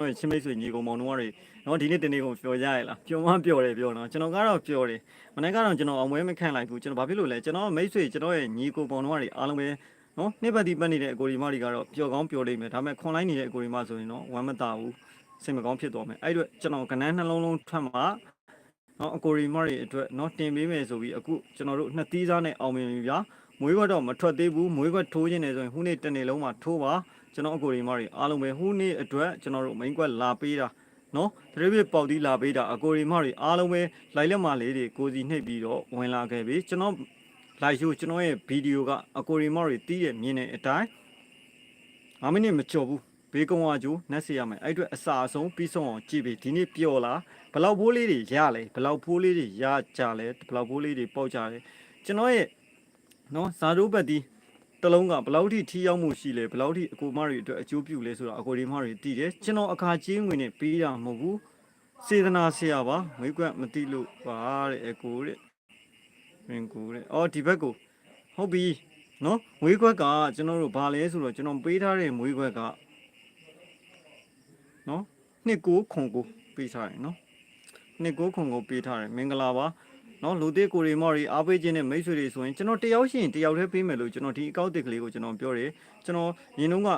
တို့ချင်းမိတ်ဆွေညီကောင်မောင်နှမတွေနော်ဒီနေ့တနေ့ကိုပျော်ကြရလားပျော်မှပျော်တယ်ပြောနော်ကျွန်တော်ကတော့ပျော်တယ်မနေ့ကတော့ကျွန်တော်အမွဲမခံလိုက်ဘူးကျွန်တော်ဘာဖြစ်လို့လဲကျွန်တော်မိတ်ဆွေကျွန်တော်ရဲ့ညီကောင်မောင်နှမတွေအားလုံးပဲနော်နှစ်ပတ်တီးပတ်နေတဲ့အကိုဒီမတွေကတော့ပျော်ကောင်းပျော်လိမ့်မယ်ဒါပေမဲ့ခွန်လိုက်နေတဲ့အကိုဒီမဆိုရင်တော့ဝမ်းမသာဘူးစိတ်မကောင်းဖြစ်သွားမယ်အဲ့အတွက်ကျွန်တော်ကနန်းနှလုံးလုံးထွက်မှာနော်အကိုရီမတွေအတွက်နော်တင်ပေးမယ်ဆိုပြီးအခုကျွန်တော်တို့နှစ်သီးစားနဲ့အောင်မြင်ပြီဗျာမွေးခွက်တော့မထွက်သေးဘူးမွေးခွက်ထိုးခြင်းနေဆိုရင်ခုနေ့တစ်နေ့လုံးမှာထိုးပါ ကျွန်တော်အကိုရီမတွေအားလုံးပဲခုနေ့အတွက်ကျွန်တော်တို့မိန်ကွက်လာပေးတာနော်တရေပြပေါက်တီးလာပေးတာအကိုရီမတွေအားလုံးပဲလိုက်လက်မလေးတွေကိုစီနှိပ်ပြီးတော့ဝင်လာခဲ့ပြီကျွန်တော်လိုက်ရှိုးကျွန်တော်ရဲ့ဗီဒီယိုကအကိုရီမတွေတီးရမြင်တဲ့အတိုင်း5မိနစ်မကျော်ဘူးဘေးကုံဝါကျိုးနှက်စီရမယ်အဲ့အတွက်အစာအဆုံးပြီးဆုံးအောင်ကြည့်ပြီဒီနေ့ပျော်လာဘလောက်ဖိုးလေးတွေရလဲဘလောက်ဖိုးလေးတွေရကြလဲဘလောက်ဖိုးလေးတွေပေါက်ကြလဲကျွန်တော်ရဲ့နော်ဇာတိုးပတ်တီး တလုံးကဘလောက်ထိထိရောက်မှုရှိလဲဘလောက်ထိအကိုမတွေအတွက်အကျိုးပြုလဲဆိုတော့အကိုဒီမတွေတည်တယ်ကျွန်တော်အခါချင်းဝင်နဲ့ပေးတာမဟုတ်ဘူးစေတနာဆရာပါငွေကွက်မတိလို့ပါတဲ့အကိုတဲ့ဝင်ကိုတဲ့အော်ဒီဘက်ကိုဟုတ်ပြီနော်ငွေကွက်ကကျွန်တော်တို့ဗာလဲဆိုတော့ကျွန်တော်ပေးထားတဲ့ငွေကွက်ကနော်နှစ်ကိုခုံကိုပေးထားတယ်နော်နှစ်ကိုခုံကိုပေးထားတယ်မင်္ဂလာပါ နော်လူသေးကိုရီမော်ရီအားပေးခြင်းနဲ့မိတ်ဆွေတွေဆိုရင်ကျွန်တော်တယောက်ရှိရင်တယောက်တည်းပေးမယ်လို့ကျွန်တော်ဒီအကောက်တစ်ကလေးကိုကျွန်တော်ပြောတယ်ကျွန်တော်ရင်တော့က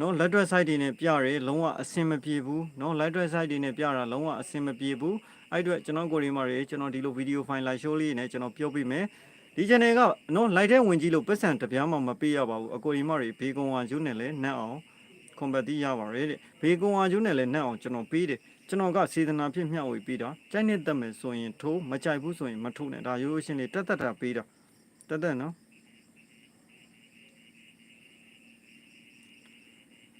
နော်လက်တွဲ site တွေနဲ့ပြရဲလုံးဝအဆင်မပြေဘူးနော်လက်တွဲ site တွေနဲ့ပြတာလုံးဝအဆင်မပြေဘူးအဲ့အတွက်ကျွန်တော်ကိုရီမော်ရီကျွန်တော်ဒီလိုဗီဒီယိုဖိုင်လိုက်ရှိုးလေးနဲ့ကျွန်တော်ပြောပြမယ်ဒီ channel ကနော် like တဲ့ဝင်ကြည့်လို့ပတ်စံတစ်ပြားမှမပေးရပါဘူးအကိုရီမော်ရီဘေကွန်ဝါကျူးနဲ့လည်းနှက်အောင် ကွန်ဘတ်တီးရပါတယ်တဲ့ဘေကွန်ဝါကျူးနဲ့လည်းနှက်အောင်ကျွန်တော်ပေးတယ်ကျွန်တော်ကစေတနာဖြစ်မျှဝေပေးတာကြိုက်နေတတ်မယ်ဆိုရင်ထိုးမကြိုက်ဘူးဆိုရင်မထိုးနဲ့ဒါရိုးရိုးရှင်းလေးတက်တက်တာပေးတာတက်တက်နော်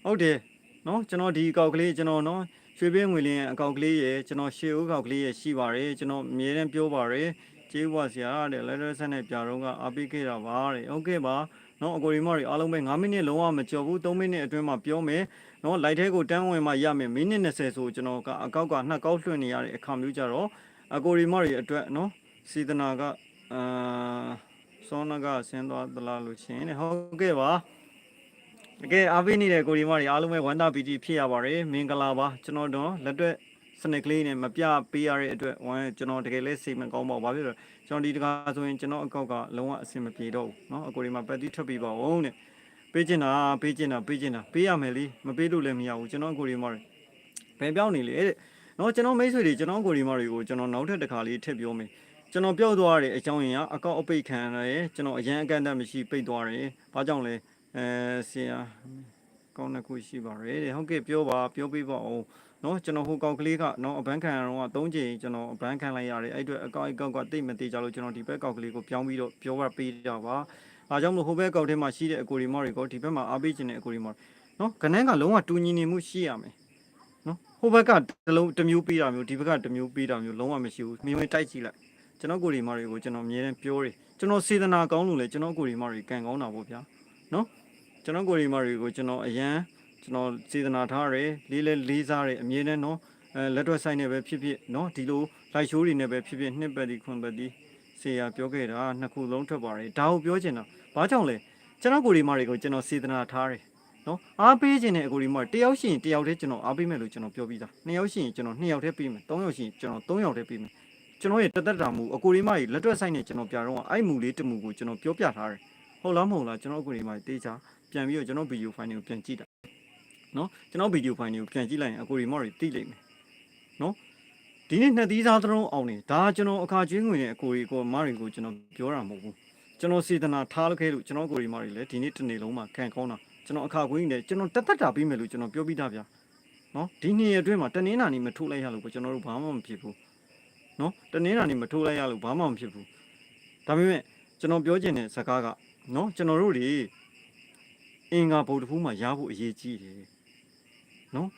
ဟုတ်တယ်နော်ကျွန်တော်ဒီအကောက်ကလေးကျွန်တော်နော်ရွှေပြင်းငွေလင်းအကောက်ကလေးရယ်ကျွန်တော်ရှေးဦးကောက်ကလေးရယ်ရှိပါတယ်ကျွန်တော်အမြဲတမ်းပြောပါတယ်ကျေးဝါဆရာတဲ့လက်လက်ဆက်နဲ့ပြတော့ကအားပေးခဲ့တာပါတဲ့ဟုတ်ကဲ့ပါ နော်အကိုရီမော်ရီအားလုံးပဲ9မိနစ်လုံးဝမကြော်ဘူး3မိနစ်အတွင်းမှာပြောမယ်နော်လိုက်ထဲကိုတန်းဝင်မှရမယ်မိနစ်20ဆိုကျွန်တော်ကအကောက်ကနှစ်ကောက်လွှင့်နေရတဲ့အခါမျိုးကြတော့အကိုရီမော်ရီအတွက်နော်စီဒနာကအာစောနကဆင်းသွားသလားလို့ရှင်တဲ့ဟုတ်ကဲ့ပါတကယ်အားပေးနေတဲ့ကိုရီမော်ရီအားလုံးပဲဝမ်းသာပီတိဖြစ်ရပါတယ်မင်္ဂလာပါကျွန်တော်တို့လက်တွဲ စနစ်ကလေးနဲ့မပြပေးရတဲ့အတွက်ဝမ်းကျွန်တော်တကယ်လဲစိတ်မကောင်းပါဘူးဘာဖြစ်လို့လဲကျွန်တော်ဒီတကားဆိုရင်ကျွန်တော်အကောက်ကလုံးဝအဆင်မပြေတော့ဘူးเนาะအကိုရီမှာပတ်တိထွက်ပြီးပါဦးတဲ့ ပေးချင်တာပေးချင်တာပေးချင်တာပေးရမယ်လေမပေးလို့လည်းမရဘူးကျွန်တော်ကိုရီမော်တွေဘယ်ပြောင်းနေလေတဲ့နော်ကျွန်တော်မိတ်ဆွေတွေကျွန်တော်ကိုရီမော်တွေကိုကျွန်တော်နောက်ထပ်တစ်ခါလေးထည့်ပြောမယ်ကျွန်တော်ပြောသွားတဲ့အကြောင်းရင်းကအကောက်အပိတ်ခံရတယ်ကျွန်တော်အရန်အကန့်အသတ်မရှိပိတ်သွားတယ်ဘာကြောင့်လဲအဲဆရာ ကောင်းတဲ့ခုရှိပါတယ်တဲ့ဟုတ်ကဲ့ပြောပါပြောပြပါအောင်နော်ကျွန်တော်ဟိုကောက်ကလေးကနော်အဘန်းခံတော့၃ချိန်ကျွန်တော်အဘန်းခံလိုက်ရတယ်အဲ့အတွက်အကောက်အကောက်ကတိတ်မသေးကြလို့ကျွန်တော်ဒီဘက်ကောက်ကလေးကိုပြောင်းပြီးတော့ပြောပါပေးကြပါ။အားကြောင့်မလို့ဟိုဘက်ကောက်ထဲမှာရှိတဲ့အကိုရီမော်တွေကိုဒီဘက်မှာအားပေးခြင်းတဲ့အကိုရီမော်နော်ခဏန်းကလုံးဝတူညီနေမှုရှိရမယ်။နော်ဟိုဘက်ကတစ်လုံးတစ်မျိုးပေးတာမျိုးဒီဘက်ကတစ်မျိုးပေးတာမျိုးလုံးဝမရှိဘူး။မြင်ဝင်တိုက်ကြည့်လိုက်။ကျွန်တော်ကိုရီမော်တွေကိုကျွန်တော်အမြဲတမ်းပြောတယ်။ကျွန်တော်စေတနာကောင်းလို့လေကျွန်တော်ကိုရီမော်တွေကန်ကောင်းတာပေါ့ဗျာ။နော် ကျွန်တော်ကိုရီမော်တွေကိုကျွန်တော်အရန်ကျွန်တော်စေတနာထားရတယ်လေးလေးလေးစားတယ်အမြဲတမ်းနော်အဲလက်တွဲဆိုင်နေပဲဖြစ်ဖြစ်နော်ဒီလိုလိုက်ရှိုးတွေနဲ့ပဲဖြစ်ဖြစ်နှစ်ပတ်ဒီခွန်ပတ်ဒီဆေးရပြောခဲ့တာနှစ်ခုလုံးထွက်ပါတယ်ဒါကိုပြောချင်တာဘာကြောင့်လဲကျွန်တော်ကိုရီမာတွေကိုကျွန်တော်စေတနာထားတယ်နော်အားပေးခြင်းနဲ့အကိုရီမာတယောက်ရှိရင်တယောက်တည်းကျွန်တော်အားပေးမယ်လို့ကျွန်တော်ပြောပြီးသားနှစ်ယောက်ရှိရင်ကျွန်တော်နှစ်ယောက်တည်းပေးမယ်သုံးယောက်ရှိရင်ကျွန်တော်သုံးယောက်တည်းပေးမယ်ကျွန်တော်ရဲ့တသက်တာမူအကိုရီမာကြီးလက်တွက်ဆိုင်နဲ့ကျွန်တော်ပြတော့အဲ့မူလေးတမူကိုကျွန်တော်ပြောပြထားတယ် ဟုတ်လားမဟုတ်လားကျွန်တော်အကိုရီမာကြီးတေးချာပြန်ပြီးတော့ကျွန်တော်ဗီဒီယိုဖိုင်တွေကိုပြန်ကြည့်တာနော်ကျွန်တော်ဗီဒီယိုဖိုင်တွေကိုပြန်ကြည့်လိုက်ရင်အကိုရီမာတွေသိလိမ့်မယ်နော်ဒီနေ့နှစ်သီးသားသလုံးအောင်နေဒါကျွန်တော်အခါကျွေးငွေနဲ့အကိုရီကိုမာတွေကိုကျွန်တော်ပြောတာမဟုတ်ဘူးကျွန်တော်စေတနာထားလို့ခဲ့လို့ကျွန်တော်ကိုရီမာတွေလည်းဒီနေ့တစ်နေ့လုံးမှာခံကောင်းတာကျွန်တော်အခါကွင်းနဲ့ကျွန်တော်တက်တက်တာပြီးမယ်လို့ကျွန်တော်ပြောပြီးသားဗျာနော်ဒီနေ့အတွင်းမှာတနင်္လာနေ့မထိုးလိုက်ရလို့ကျွန်တော်တို့ဘာမှမဖြစ်ဘူးနော်တနင်္လာနေ့မထိုးလိုက်ရလို့ဘာမှမဖြစ်ဘူးဒါပေမဲ့ကျွန်တော်ပြောချင်တဲ့စကားက နော်ကျွန်တော်တို့တွေအင်္ဂါဗုဒ္ဓဖူးမှာရဖို့အရေးကြီးတယ်နော်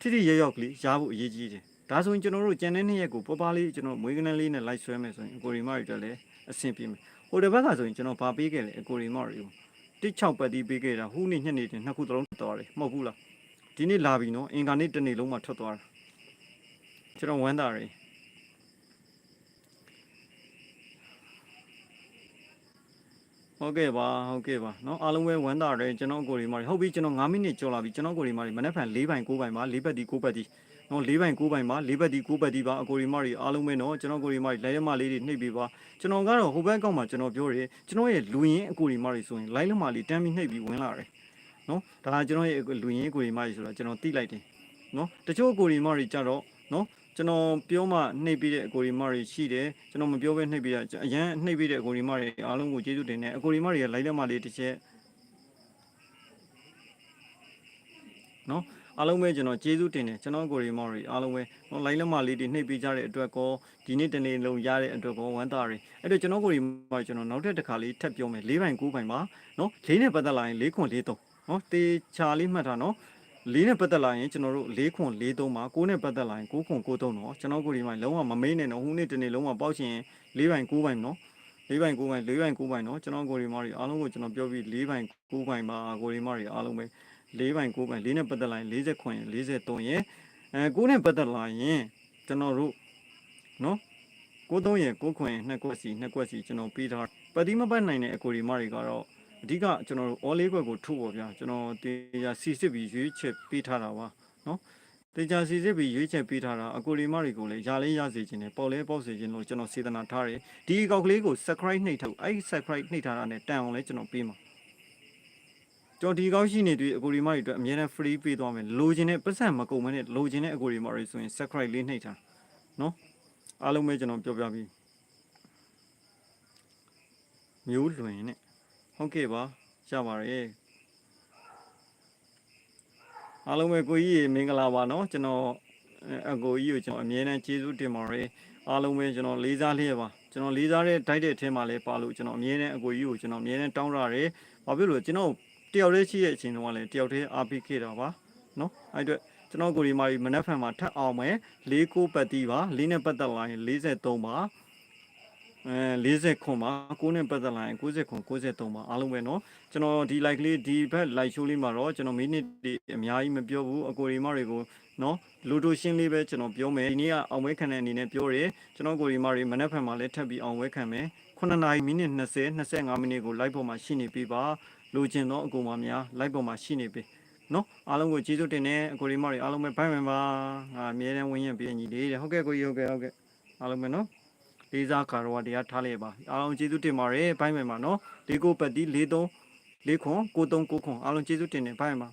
ထိထိရောက်ရောက်ကလေးရဖို့အရေးကြီးတယ်ဒါဆိုရင်ကျွန်တော်တို့ကြံတဲ့နေ့ရက်ကိုပေါ်ပါလေးကျွန်တော်မွေးကနန်းလေးနဲ့လိုက်ဆွဲမယ်ဆိုရင်ကိုရီမာတွေတက်လည်းအဆင်ပြေမယ်ဟိုတစ်ဘက်ကဆိုရင်ကျွန်တော်ဗာပေးခဲ့လေအကိုရီမော်ရီကိုတစ်6ပတ်တီးပေးခဲ့တာဟူးနေ့ညနေတင်နှစ်ခုသလုံးထွက်သွားတယ်မဟုတ်ဘူးလားဒီနေ့လာပြီနော်အင်္ဂါနေ့တစ်နေ့လုံးမှထွက်သွားတာကျွန်တော်ဝမ်းသာတယ် ဟုတ်ကဲ့ပါဟုတ်ကဲ့ပါเนาะအားလုံးပဲဝမ်းသာတယ်ကျွန်တော်ကိုရီမာတွေဟုတ်ပြီကျွန်တော်9မိနစ်ကြော်လာပြီကျွန်တော်ကိုရီမာတွေမနေ့ဖန်၄ပိုင်9ပိုင်ပါ၄ဘက်ဒီ9ဘက်ဒီเนาะ၄ပိုင်9ပိုင်ပါ၄ဘက်ဒီ9ဘက်ဒီပါအကိုရီမာတွေအားလုံးပဲเนาะကျွန်တော်ကိုရီမာတွေလိုက်လက်မလေးတွေနှိပ်ပေးပါကျွန်တော်ကတော့ဟိုဘက်ကောက်မှာကျွန်တော်ပြောတယ်ကျွန်တော်ရဲ့လူရင်းအကိုရီမာတွေဆိုရင်လိုက်လက်မလေးတန်းပြီးနှိပ်ပြီးဝင်လာတယ်เนาะဒါကကျွန်တော်ရဲ့လူရင်းအကိုရီမာတွေဆိုတာကျွန်တော်သိလိုက်တယ်เนาะတချို့အကိုရီမာတွေကြတော့เนาะ ကျွန်တော်ပြောမှနှိပ်ပြီးတဲ့အကိုရီမာတွေရှိတယ်ကျွန်တော်မပြောဘဲနှိပ်ပြီးတဲ့အရန်နှိပ်ပြီးတဲ့အကိုရီမာတွေအားလုံးကိုကျေးဇူးတင်တယ်အကိုရီမာတွေကလိုက်လက်မလေးတစ်ချက်နော်အားလုံးပဲကျွန်တော်ကျေးဇူးတင်တယ်ကျွန်တော်ကိုရီမော်ရီအားလုံးပဲနော်လိုင်းလက်မလေးတွေနှိပ်ပေးကြတဲ့အတွက်ကောဒီနေ့တနေ့လုံးရတဲ့အတွက်ကောဝမ်းသာတယ်အဲ့တော့ကျွန်တော်ကိုရီမော်ကျွန်တော်နောက်ထပ်တစ်ခါလေးထပ်ပြောမယ်၄ပိုင်၉ပိုင်ပါနော်လေးနဲ့ပတ်သက်လာရင်၄ခွန်၄သုံးနော်တေချာလေးမှတ်ထားနော် လေးနဲ့ပတ်သက်လာရင်ကျွန်တော်တို့၄ခွန်၄သုံးပါ၉နဲ့ပတ်သက်လာရင်၉ခွန်၉သုံးနော်ကျွန်တော်ကိုရီမော်လုံးဝမမေးနဲ့နော်ဟိုနေ့တနေ့လုံးဝပေါက်ချင်၄ပိုင်၉ပိုင်နော်၄ပိုင်၉ပိုင်၄ပိုင်၉ပိုင်နော်ကျွန်တော်ကိုရီမော်ရီအားလုံးကိုကျွန်တော်ပြောပြီး၄ပိုင်၉ပိုင်ပါကိုရီမော်ရီအားလုံးပဲ၄ပိုင်9ပိုင်၄နဲ့ပတ်သက်လာရင်40ခွင်43ရင်အဲ9နဲ့ပတ်သက်လာရင်ကျွန်တော်တို့နော်93ရင်9ခွင်2ကွက်စီ2ကွက်စီကျွန်တော်ပေးထားပတိမပတ်နိုင်တဲ့အကိုဒီမတွေကတော့ အဓိကကျွန်တော်တို့ all လေးကွက်ကိုထုတ်ပါဗျာကျွန်တော်တေချာစီစစ်ပြီးရွေးချက်ပေးထားတာပါနော်တေချာစီစစ်ပြီးရွေးချက်ပေးထားတာအကိုဒီမတွေကိုလည်းຢာလေးရစေခြင်းနဲ့ပေါ်လဲပေါ့စေခြင်းလို့ကျွန်တော်စေတနာထားတယ်ဒီအကောက်ကလေးကို subscribe နှိပ်ထားအဲ့ subscribe နှိပ်ထားတာနဲ့တန်အောင်လဲကျွန်တော်ပေးမှာကျွန်တော်ဒီကောက်ရှိနေတွေ့အကိုရီမတွေအတွက်အများနဲ့ free ပေးသွားမယ်လိုချင်တဲ့ပတ်စံမကုန်မနဲ့လိုချင်တဲ့အကိုရီမတွေဆိုရင် subscribe လေးနှိပ်ထားနော်အားလုံးပဲကျွန်တော်ပြောပြပြီးမျိုးလွင်နဲ့ ဟုတ်ကဲ့ပါရပါတယ်အားလုံးပဲကိုကြီးမင်္ဂလာပါနော်ကျွန်တော်အကိုကြီးကိုကျွန်တော်အမြဲတမ်းကျေးဇူးတင်ပါတယ်အားလုံးပဲကျွန်တော်လေးစားလျက်ပါကျွန်တော်လေးစားတဲ့တိုက်တဲ့အထင်းမှာလည်းပါလို့ကျွန်တော်အမြဲတမ်းအကိုကြီးကိုကျွန်တော်အမြဲတမ်းတောင်းရတယ်ဘာဖြစ်လို့ကျွန်တော်တယောက်တည်းရှိတဲ့အချိန်တုန်းကလည်းတယောက်တည်းအားပေးခဲ့တာပါနော်အဲ့အတွက်ကျွန်တော်ကိုဒီမာရီမနက်ဖြန်မှာထပ်အောင်မယ်၄ကိုပတ်တိပါ၄နဲ့ပတ်သက်လာရင်43ပါ 40ခွန်ပါ9နဲ့ပတ်သက်လာရင်90ခွန်93ပါအားလုံးပဲเนาะကျွန်တော်ဒီ like လေးဒီဘက် like show လေးမှာတော့ကျွန်တော်မိနစ်တွေအများကြီးမပြောဘူးအကိုဒီမာတွေကိုเนาะလူတို့ရှင်းလေးပဲကျွန်တော်ပြောမယ်ဒီနေ့ကအောင်ဝဲခံတဲ့အနေနဲ့ပြောတယ်ကျွန်တော်ကိုဒီမာတွေမနက်ဖြန်မှာလည်းထပ်ပြီးအောင်ဝဲခံမယ်9နာရီမိနစ်20 25မိနစ်ကို live ပေါ်မှာရှိနေပြီပါ လိုချင်သောအကူမများ live ပေါ်မှာရှိနေပြီနော်အားလုံးကိုကျေးဇူးတင်တယ်အကိုရီမတွေအားလုံးပဲဘိုင်မန်ပါငါအမြဲတမ်းဝင်းရပြညီလေးတဲ့ဟုတ်ကဲ့ကိုကြီးဟုတ်ကဲ့ဟုတ်ကဲ့အားလုံးပဲနော် လေးစားကာရောတရားထားလိုက်ပါအားလုံးကျေးဇူးတင်ပါတယ်ဘိုင်မန်ပါနော်လေးကိုပတ်တီ၄3၄ခွန်9 3 9ခွန်အားလုံးကျေးဇူးတင်တယ်ဘိုင်မန်ပါ